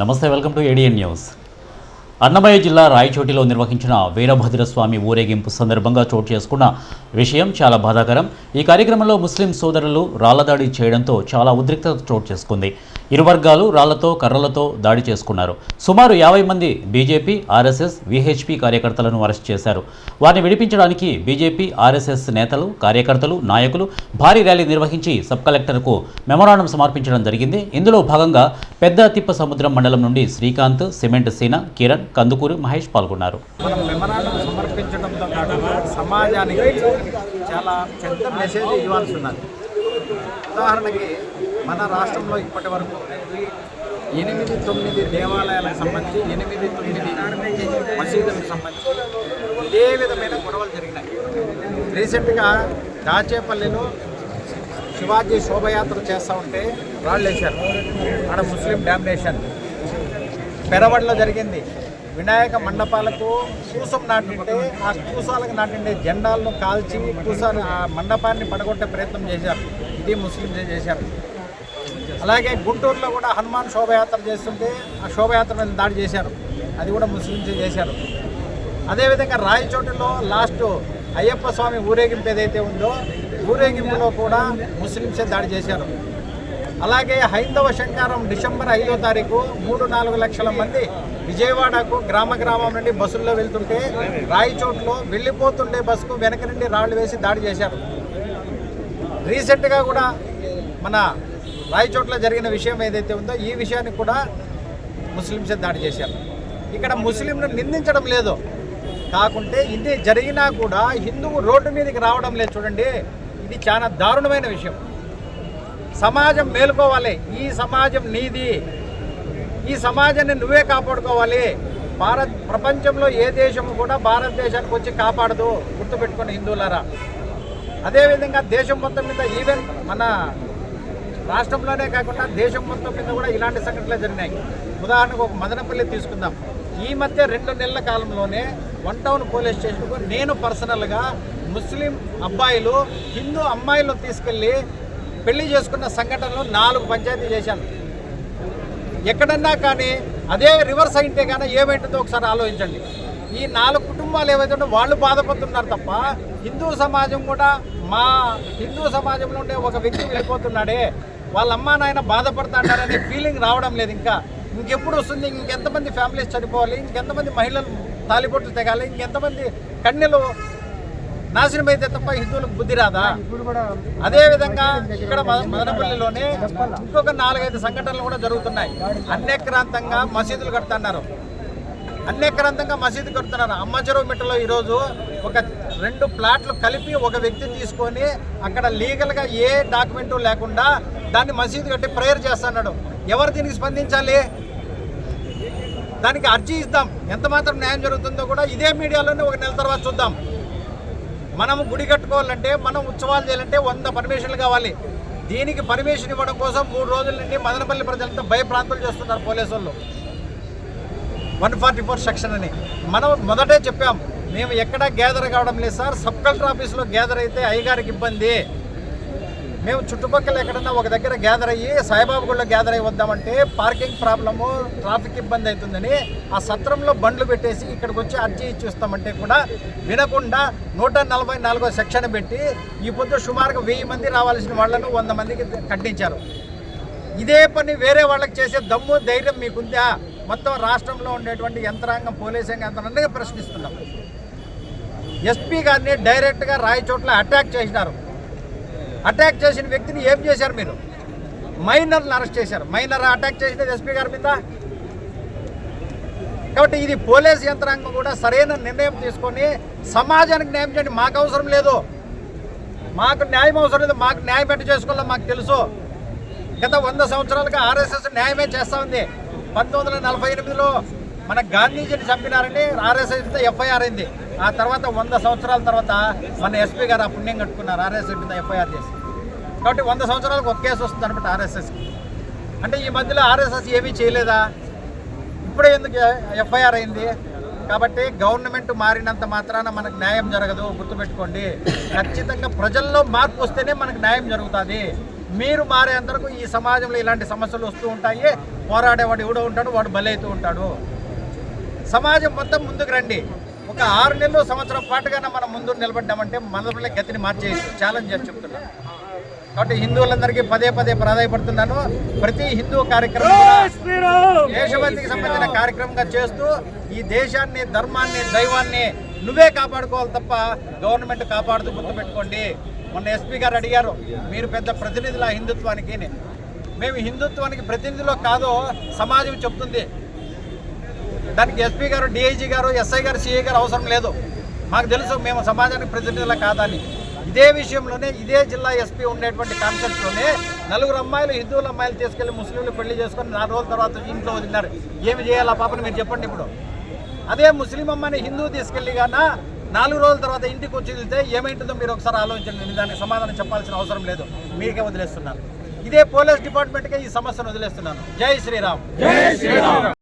Namaste welcome to ADN news. Annamayya జిల్లా రాయచోటిలో నిర్వహించిన వీరభద్రస్వామి ఊరేగింపు సందర్భంగా చోటు చేసుకున్న విషయం చాలా బాధాకరం. ఈ కార్యక్రమంలో ముస్లిం సోదరులు రాళ్ళదాడి చేయడంతో చాలా ఉద్రిక్తత చోటు చేసుకుంది. ఇరు వర్గాలు రాళ్ళతో కర్రలతో దాడి చేసుకున్నారు. సుమారు యాభై మంది బీజేపీ ఆర్ఎస్ఎస్ విహెచ్పి కార్యకర్తలను అరెస్ట్ చేశారు. వారిని విడిపించడానికి బీజేపీ ఆర్ఎస్ఎస్ నేతలు కార్యకర్తలు నాయకులు భారీ ర్యాలీ నిర్వహించి సబ్ కలెక్టర్కు మెమోరాండం సమర్పించడం జరిగింది. ఇందులో భాగంగా పెద్ద తిప్ప సముద్రం మండలం నుండి శ్రీకాంత్ సిమెంట్ సీన కిరణ్ కందుకూరు మహేష్ పాల్గొన్నారు. సమాజానికి చాలా పెద్ద మెసేజ్ ఇవ్వాల్సి ఉన్నది. ఉదాహరణకి మన రాష్ట్రంలో ఇప్పటి వరకు ఎనిమిది తొమ్మిది దేవాలయాలకు సంబంధించి ఎనిమిది తొమ్మిది మసీదులకు సంబంధించి ఇదే విధమైన గొడవలు జరిగినాయి. రీసెంట్గా దాచేపల్లిలో శివాజీ శోభయాత్ర చేస్తూ ఉంటే రాళ్ళు వేశారు. ఆడ ముస్లిం డామినేషన్. పెరవడిలో జరిగింది. వినాయక మండపాలకు కూసం నాటింటే ఆ కూసాలకు నాటిండే జెండాలను కాల్చి కూస ఆ మండపాన్ని పడగొట్టే ప్రయత్నం చేశారు. ఇది ముస్లింసే చేశారు. అలాగే గుంటూరులో కూడా హనుమాన్ శోభయాత్ర చేస్తుంటే ఆ శోభయాత్ర మీద దాడి చేశారు. అది కూడా ముస్లింసే చేశారు. అదేవిధంగా రాయచోటిలో లాస్ట్ అయ్యప్ప స్వామి ఊరేగింపు ఏదైతే ఉందో ఊరేగింపులో కూడా ముస్లింసే దాడి చేశారు. అలాగే హైందవ శంకారం డిసెంబర్ ఐదో తారీఖు మూడు నాలుగు లక్షల మంది విజయవాడకు గ్రామ గ్రామం నుండి బస్సుల్లో వెళ్తుంటే రాయచోట్లో వెళ్ళిపోతుండే బస్సుకు వెనక నుండి రాళ్ళు వేసి దాడి చేశారు. రీసెంట్గా కూడా మన రాయచోట్ల జరిగిన విషయం ఏదైతే ఉందో ఈ విషయాన్ని కూడా ముస్లింసే దాడి చేశారు. ఇక్కడ ముస్లింను నిందించడం లేదు. కాకుంటే ఇది జరిగినా కూడా హిందువు రోడ్డు మీదకి రావడం లేదు చూడండి. ఇది చాలా దారుణమైన విషయం. సమాజం మేలుకోవాలి. ఈ సమాజం నీది. ఈ సమాజాన్ని నువ్వే కాపాడుకోవాలి. భారత్ ప్రపంచంలో ఏ దేశము కూడా భారతదేశానికి వచ్చి కాపాడదు. గుర్తుపెట్టుకుని హిందువులారా. అదేవిధంగా దేశం మొత్తం మీద ఈవెన్ మన రాష్ట్రంలోనే కాకుండా దేశం మొత్తం మీద కూడా ఇలాంటి సంఘటనలు జరిగినాయి. ఉదాహరణకు ఒక మదనపల్లి తీసుకుందాం. ఈ మధ్య రెండు నెలల కాలంలోనే వన్ టౌన్ పోలీస్ స్టేషన్కు నేను పర్సనల్గా ముస్లిం అబ్బాయిలు హిందూ అమ్మాయిలను తీసుకెళ్ళి పెళ్ళి చేసుకున్న సంఘటనలు నాలుగు పంచాయతీ చేశాను. ఎక్కడన్నా కానీ అదే రివర్స్ అయితే కానీ ఏమైంటుందో ఒకసారి ఆలోచించండి. ఈ నాలుగు కుటుంబాలు ఏవైతే వాళ్ళు బాధపడుతున్నారు తప్ప హిందూ సమాజం కూడా మా హిందూ సమాజంలో ఉండే ఒక వ్యక్తి వెళ్ళిపోతున్నాడే. వాళ్ళ అమ్మా నాయన బాధపడుతున్నారనే ఫీలింగ్ రావడం లేదు ఇంకా. ఇంకెప్పుడు వస్తుంది? ఇంకెంతమంది ఫ్యామిలీస్ చనిపోవాలి? ఇంకెంతమంది మహిళలు తాలిబొట్లు తెగాలి? ఇంకెంతమంది కన్నెలు నాశనం అయితే తప్ప హిందువులకు బుద్ధి రాదా? అదే విధంగా ఇక్కడ మద- మదనపల్లిలోనే ఇంకొక నాలుగైదు సంఘటనలు కూడా జరుగుతున్నాయి. అన్యక్రాంతంగా మసీదులు కడుతున్నారు. అన్యక్రాంతంగా మసీదు కడుతున్నారు. అమ్మచెరువు మిట్టలో ఈరోజు ఒక రెండు ప్లాట్లు కలిపి ఒక వ్యక్తి తీసుకొని అక్కడ లీగల్గా ఏ డాక్యుమెంటు లేకుండా దాన్ని మసీదు కట్టి ప్రేయర్ చేస్తున్నాడు. ఎవరు దీనికి స్పందించాలి? దానికి అర్జీ ఇద్దాం. ఎంత మాత్రం న్యాయం జరుగుతుందో కూడా ఇదే మీడియాలోనే ఒక నెల తర్వాత చూద్దాం. మనం గుడి కట్టుకోవాలంటే మనం ఉత్సవాలు చేయాలంటే వంద పర్మిషన్లు కావాలి. దీనికి పర్మిషన్ ఇవ్వడం కోసం మూడు రోజుల నుండి మదనపల్లి ప్రజలంతా భయప్రాంతులు చేస్తున్నారు పోలీసు వాళ్ళు. వన్ ఫార్టీ ఫోర్ సెక్షన్ అని. మనం మొదటే చెప్పాం మేము ఎక్కడ గ్యాదర్ కావడం లేదు సార్. సబ్ కలెక్టర్ ఆఫీస్లో గ్యాదర్ అయితే అయ్యగారికి ఇబ్బంది. మేము చుట్టుపక్కల ఎక్కడన్నా ఒక దగ్గర గ్యాదర్ అయ్యి సాయిబాబాగుడిలో గ్యాదర్ అయ్యి వద్దామంటే పార్కింగ్ ప్రాబ్లము ట్రాఫిక్ ఇబ్బంది అవుతుందని ఆ సత్రంలో బండ్లు పెట్టేసి ఇక్కడికి వచ్చి అర్జీ ఇచ్చిస్తామంటే కూడా వినకుండా నూట నలభై నాలుగో సెక్షన్ పెట్టి ఈ పొద్దు సుమారుగా వెయ్యి మంది రావాల్సిన వాళ్ళను వంద మందికి కట్టించారు. ఇదే పని వేరే వాళ్ళకి చేసే దమ్ము ధైర్యం మీకుందా? మొత్తం రాష్ట్రంలో ఉండేటువంటి యంత్రాంగం పోలీస్ యంత్రాంగాన్ని ప్రశ్నిస్తున్నాం. ఎస్పీ గారిని డైరెక్ట్గా రాయచోట్ల అటాక్ చేసినారు. అటాక్ చేసిన వ్యక్తిని ఏం చేశారు మీరు? మైనర్ని అరెస్ట్ చేశారు. మైనర్ అటాక్ చేసినది ఎస్పీ గారి మీద? కాబట్టి ఇది పోలీస్ యంత్రాంగం కూడా సరైన నిర్ణయం తీసుకొని సమాజానికి న్యాయం చేయండి. మాకు అవసరం లేదు. మాకు న్యాయం అవసరం లేదు. మాకు న్యాయం ఎట్టు చేసుకోవాలో మాకు తెలుసు. గత వంద సంవత్సరాలుగా ఆర్ఎస్ఎస్ న్యాయమే చేస్తూ ఉంది. పంతొమ్మిది వందల నలభై ఎనిమిదిలో మన గాంధీజీని చంపినారని ఆర్ఎస్ఎస్ మీద ఎఫ్ఐఆర్ అయింది. ఆ తర్వాత వంద సంవత్సరాల తర్వాత మన ఎస్పీ గారు ఆ పుణ్యం కట్టుకున్నారు ఆర్ఎస్ఎస్ మీద ఎఫ్ఐఆర్ చేసి. కాబట్టి వంద సంవత్సరాలకు ఒక కేసు వస్తుంది అనమాట ఆర్ఎస్ఎస్కి అంటే ఈ మధ్యలో ఆర్ఎస్ఎస్ ఏమీ చేయలేదా? ఇప్పుడే ఎందుకు ఎఫ్ఐఆర్ అయింది? కాబట్టి గవర్నమెంట్ మారినంత మాత్రాన మనకు న్యాయం జరగదు గుర్తుపెట్టుకోండి. ఖచ్చితంగా ప్రజల్లో మార్పు వస్తేనే మనకు న్యాయం జరుగుతుంది. మీరు మారేంత వరకు ఈ సమాజంలో ఇలాంటి సమస్యలు వస్తూ ఉంటాయి. పోరాడేవాడు ఎవడో ఉంటాడు వాడు బలవుతూ ఉంటాడు. సమాజం మొత్తం ముందుకు రండి. ఒక ఆరు నెలలు సంవత్సరం పాటుగానే మనం ముందు నిలబడ్డామంటే మన గతిని మార్చేయచ్చు. ఛాలెంజ్ చేసి చెప్తున్నాను కాబట్టి హిందువులందరికీ పదే పదే ప్రాధాయపడుతున్నాను. ప్రతి హిందూ కార్యక్రమం దేశభక్తికి సంబంధించిన కార్యక్రమంగా చేస్తూ ఈ దేశాన్ని ధర్మాన్ని దైవాన్ని నువ్వే కాపాడుకోవాలి తప్ప గవర్నమెంట్ కాపాడుతూ గుర్తుపెట్టుకోండి. మొన్న ఎస్పీ గారు అడిగారు మీరు పెద్ద ప్రతినిధుల హిందుత్వానికి మేము హిందుత్వానికి ప్రతినిధులో కాదో సమాజం చెప్తుంది. దానికి ఎస్పీ గారు డిఐజీ గారు ఎస్ఐ గారు సిఐ గారు అవసరం లేదు. మాకు తెలుసు మేము సమాజానికి ప్రతినిధుల కాదని. ఇదే విషయంలోనే ఇదే జిల్లా ఎస్పీ ఉండేటువంటి కాన్సెప్ట్లోనే నలుగురు అమ్మాయిలు హిందువుల అమ్మాయిలు తీసుకెళ్ళి ముస్లింలు పెళ్ళి చేసుకొని నాలుగు రోజుల తర్వాత ఇంట్లో వదిలినారు. ఏమి చేయాలి ఆ పాపని మీరు చెప్పండి ఇప్పుడు. అదే ముస్లిం అమ్మాయిని హిందువు తీసుకెళ్ళి కానీ నాలుగు రోజుల తర్వాత ఇంటికి వచ్చి వెళ్తే ఏమైంటుందో మీరు ఒకసారి ఆలోచించండి. నేను దానికి సమాధానం చెప్పాల్సిన అవసరం లేదు. మీకే వదిలేస్తున్నాను. ఇదే పోలీస్ డిపార్ట్మెంట్కే ఈ సమస్యను వదిలేస్తున్నాను. జై శ్రీరామ్.